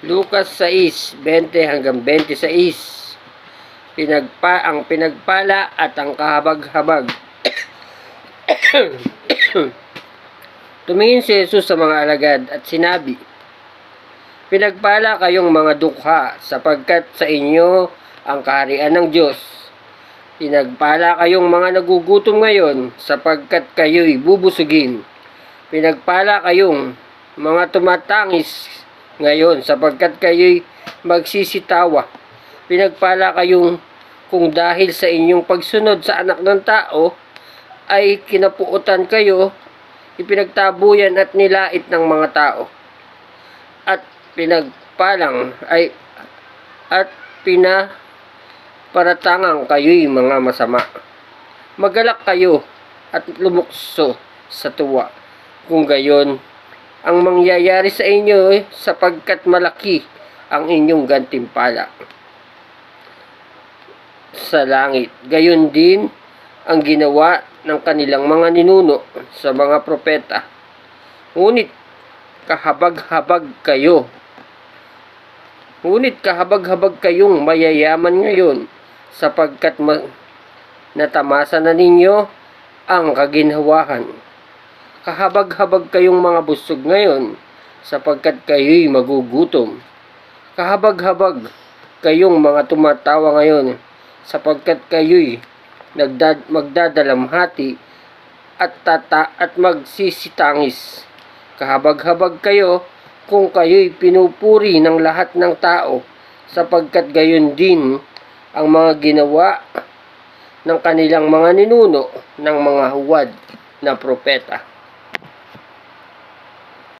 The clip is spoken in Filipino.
Lucas 6, 20 hanggang 26. Pinagpa, ang pinagpala at ang kahabag-habag. Tumingin si Jesus sa mga alagad at sinabi, Pinagpala kayong mga dukha sapagkat sa inyo ang kaharian ng Diyos. Pinagpala kayong mga nagugutom ngayon sapagkat kayo'y bubusugin. Pinagpala kayong mga tumatangis ngayon sapagkat kayo'y magsisitawa. Pinagpala kayong kung dahil sa inyong pagsunod sa anak ng tao ay kinapuutan kayo, ipinagtabuyan at nilait ng mga tao. At pinagpalang ay at pina paratangang kayo'y mga masama. Magalak kayo at lumukso sa tuwa. Kung gayon, ang mangyayari sa inyo eh, sapagkat malaki ang inyong gantimpala sa langit. Gayon din ang ginawa ng kanilang mga ninuno sa mga propeta. Ngunit kahabag-habag kayo. Ngunit kahabag-habag kayong mayayaman ngayon sapagkat ma- natamasa na ninyo ang kaginhawahan. Kahabag-habag kayong mga busog ngayon sapagkat kayo'y magugutom. Kahabag-habag kayong mga tumatawa ngayon sapagkat kayo'y nagdad magdadalamhati at tata at magsisitangis. Kahabag-habag kayo kung kayo'y pinupuri ng lahat ng tao sapagkat gayon din ang mga ginawa ng kanilang mga ninuno ng mga huwad na propeta.